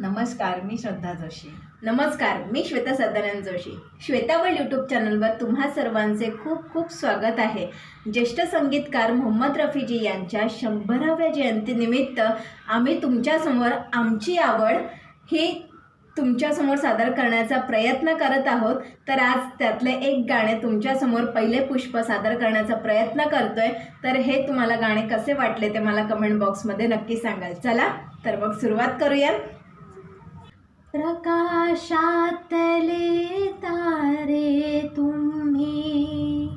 नमस्कार मी श्रद्धा जोशी. नमस्कार मी श्वेता सदानंद जोशी. श्वेतावळ यूट्यूब चॅनलवर तुम्हा सर्वांचे खूप खूप स्वागत आहे. ज्येष्ठ संगीतकार मोहम्मद रफीजी यांच्या शंभराव्या जयंतीनिमित्त आम्ही तुमच्यासमोर आमची आवड ही तुमच्यासमोर सादर करण्याचा प्रयत्न करत आहोत. तर आज त्यातले एक गाणे तुमच्यासमोर पहिले पुष्प सादर करण्याचा प्रयत्न करतोय. तर हे तुम्हाला गाणे कसे वाटले ते मला कमेंट बॉक्समध्ये नक्की सांगाल. चला तर मग सुरुवात करूया. प्रकाशातले तारे तुम्ही.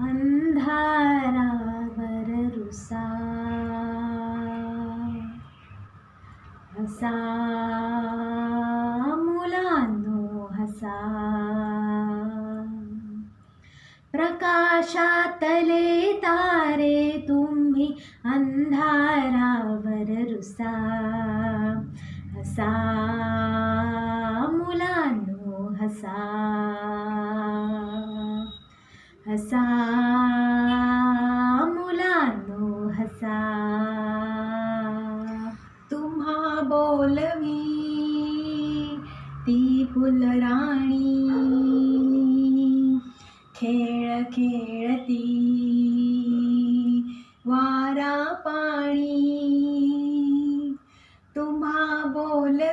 अंधारावर रुसा. हसा. मुलांनो हसा. प्रकाशातले तारे तुम्ही. अंधारावर रुसा. हसा मुलांनो हसा. हसा मुलांनो हसा. तुम्हा बोलवी ती फुलराणी. खेळ खेळती वारा पाणी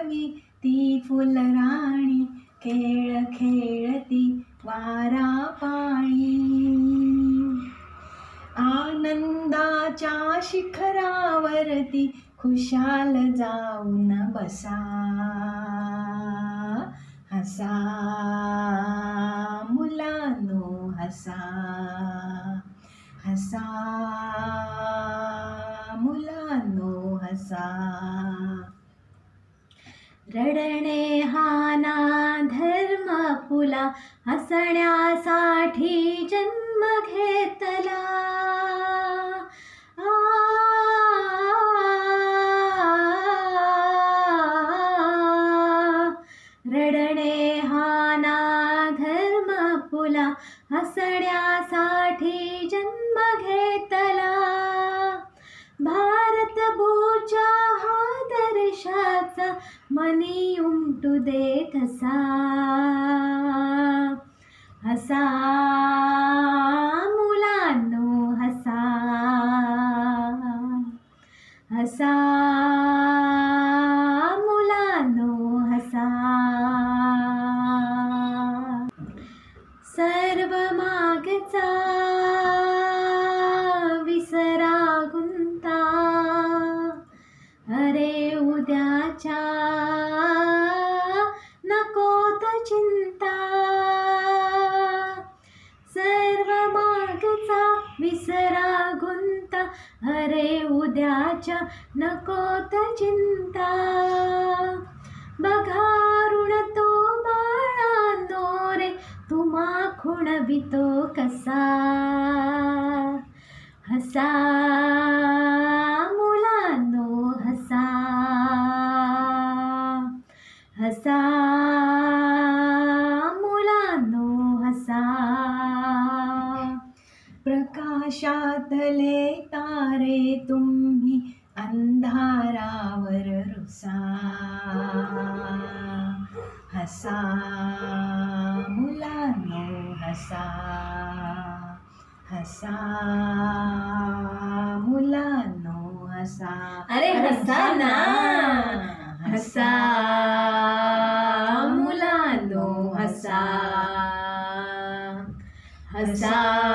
मी ती फुलराणी खेळ खेळती वारा पाळी आनंदाच्या शिखरावरती खुशाल जाऊन बसा हसा मुलानो हसा हसा मुलानो हसा. रडणे हा ना धर्म फुला हसण्यासाठी जन्म घेतला रडणे हा ना धर्म फुला हसण्यासाठी जन्म घेतला भारत बोचा हा दर्शाचा मनी उमटू दे ठसा. हसा. चिंता. सर्व मागचा विसरा गुंता अरे उद्याच्या नकोत चिंता. बघा ऋण तो बाळांनो रे तुम्हा खुणवितो कसा? हसा. प्रकाशातले तारे तुम्ही अंधारावर रुसा. हसा मुलानो हसा. हसा मुलानो हसा. अरे हसा ना. हसा मुलांनो हसा. हसा.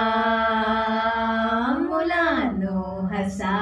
sa